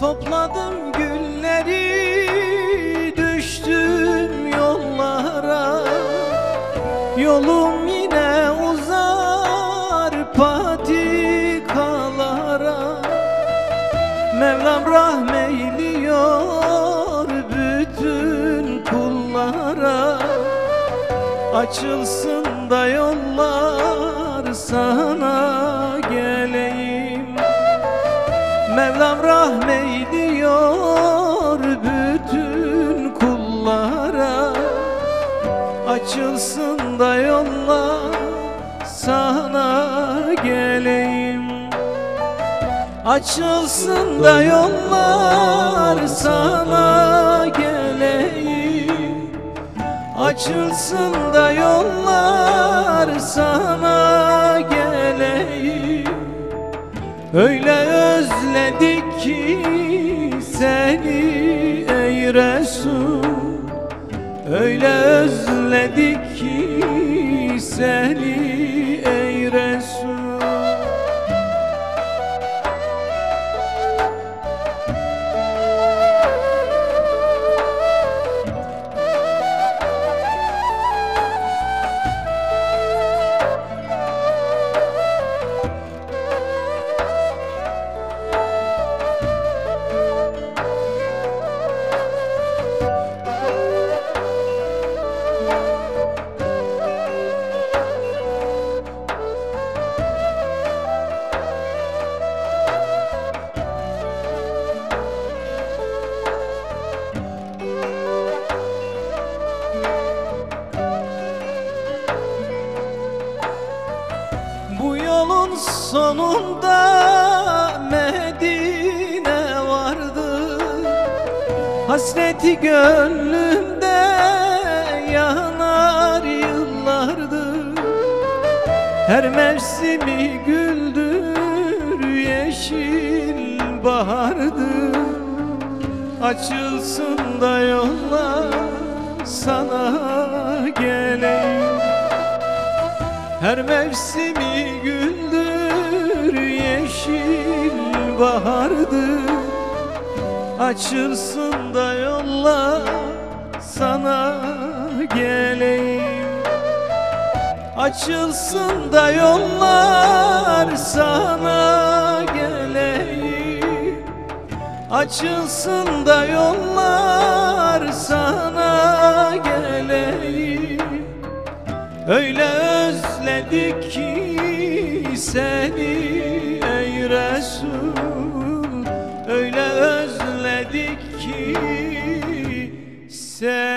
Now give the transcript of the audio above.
Topladım gülleri düştüm yollara. Yolum yine uzar patikalara. Mevlam rahmeyliyor bütün kullara. Açılsın da yollar sana Mevlam rahmeyliyor bütün kullara. Açılsın da yollar sana geleyim. Açılsın da yollar sana geleyim. Açılsın da yollar sana geleyim Öyle özledik ki seni ey Resul. Öyle özledik ki seni sonunda Medine vardı. Hasreti gönlümde yanar yıllardır Her mevsimi güldür yeşil bahardır Açılsın da yollar sana geleyim. Her mevsimi güldür yeşil bahardır Açılsın da yollar sana geleyim. Açılsın da yollar sana geleyim. Açılsın da yollar sana geleyim. Öyle özledik ki seni Resul